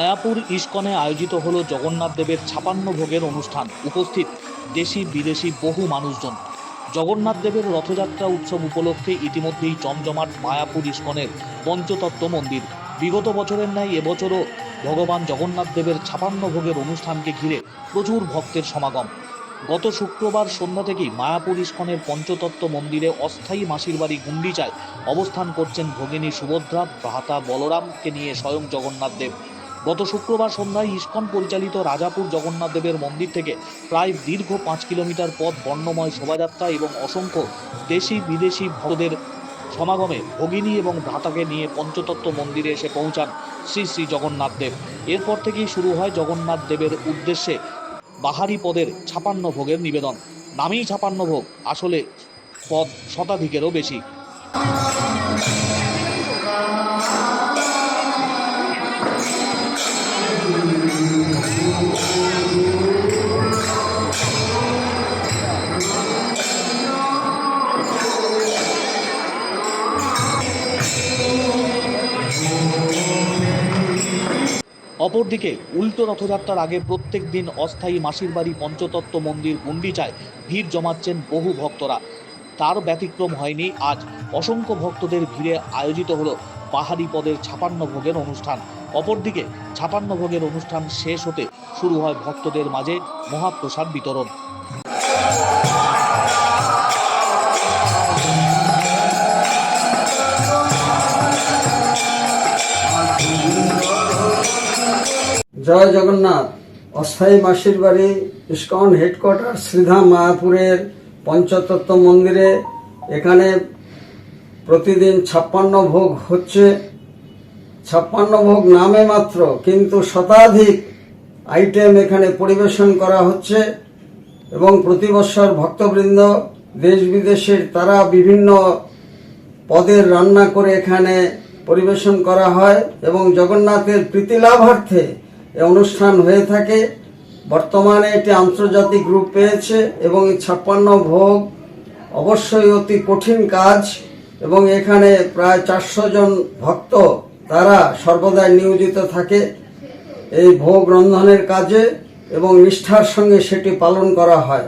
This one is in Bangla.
মায়াপুর ইস্কনে আয়োজিত হল জগন্নাথ দেবের ছাপান্ন ভোগের অনুষ্ঠান। উপস্থিত দেশি বিদেশি বহু মানুষজন। জগন্নাথ দেবের রথযাত্রা উৎসব উপলক্ষে ইতিমধ্যেই জমজমাট মায়াপুর ইস্কনের পঞ্চতত্ত্ব মন্দির। বিগত বছরের ন্যায় এবছরও ভগবান জগন্নাথ দেবের ছাপান্ন ভোগের অনুষ্ঠানকে ঘিরে প্রচুর ভক্তের সমাগম। গত শুক্রবার সন্ধ্যা থেকেই মায়াপুর ইস্কনের পঞ্চতত্ত্ব মন্দিরে অস্থায়ী মাসির বাড়ি গুন্ডিচায় অবস্থান করছেন ভগিনী সুভদ্রা, ভ্রাতা বলরামকে নিয়ে স্বয়ং জগন্নাথ দেব। গত শুক্রবার সন্ধ্যায় ইস্কন পরিচালিত রাজাপুর জগন্নাথ দেবের মন্দির থেকে প্রায় দীর্ঘ পাঁচ কিলোমিটার পথ বর্ণময় শোভাযাত্রা এবং অসংখ্য দেশি বিদেশি ভক্তদের সমাগমে ভগিনী এবং ভ্রাতাকে নিয়ে পঞ্চতত্ত্ব মন্দিরে এসে পৌঁছান শ্রী শ্রী জগন্নাথ দেব। এরপর থেকেই শুরু হয় জগন্নাথ দেবের উদ্দেশ্যে বাহারি পদের ছাপান্ন ভোগের নিবেদন। নামেই ছাপান্ন ভোগ, আসলে পদ শতাধিকেরও বেশি। অপরদিকে, উল্টো রথযাত্রার আগে প্রত্যেক দিন অস্থায়ী মাসির বাড়ি পঞ্চতত্ত্ব মন্দির গুন্ডিচায় ভিড় জমাচ্ছেন বহু ভক্তরা। তার ব্যতিক্রম হয়নি, আজ অসংখ্য ভক্তদের ভিড়ে আয়োজিত হলো পাহাড়ি পদের ছাপান্ন ভোগের অনুষ্ঠান। অপরদিকে ছাপান্ন ভোগের অনুষ্ঠান শেষ হতে শুরু হয় ভক্তদের মাঝে মহাপ্রসাদ বিতরণ। জয় জগন্নাথ। অস্থায়ী মাসির বাড়ি ইস্কন হেডকোয়ার্টার শ্রীধাম মায়াপুরের পঞ্চতত্ত্ব মন্দিরে। এখানে প্রতিদিন ছাপ্পান্ন ভোগ হচ্ছে। ছাপ্পান্ন ভোগ নামে মাত্র, কিন্তু শতাধিক আইটেম এখানে পরিবেশন করা হচ্ছে এবং প্রতি বছর ভক্তবৃন্দ দেশ বিদেশের তারা বিভিন্ন পদের রান্না করে এখানে পরিবেশন করা হয় এবং জগন্নাথের প্রীতি লাভার্থে এই অনুষ্ঠান হয়ে থাকে। বর্তমানে এটি আন্তর্জাতিক রূপ পেয়েছে এবং এই ছাপ্পান্ন ভোগ অবশ্যই অতি কঠিন কাজ এবং এখানে প্রায় চারশো জন ভক্ত তারা সর্বদাই নিয়োজিত থাকে। এই ভোগ রন্ধনের কাজে এবং নিষ্ঠার সঙ্গে সেটি পালন করা হয়।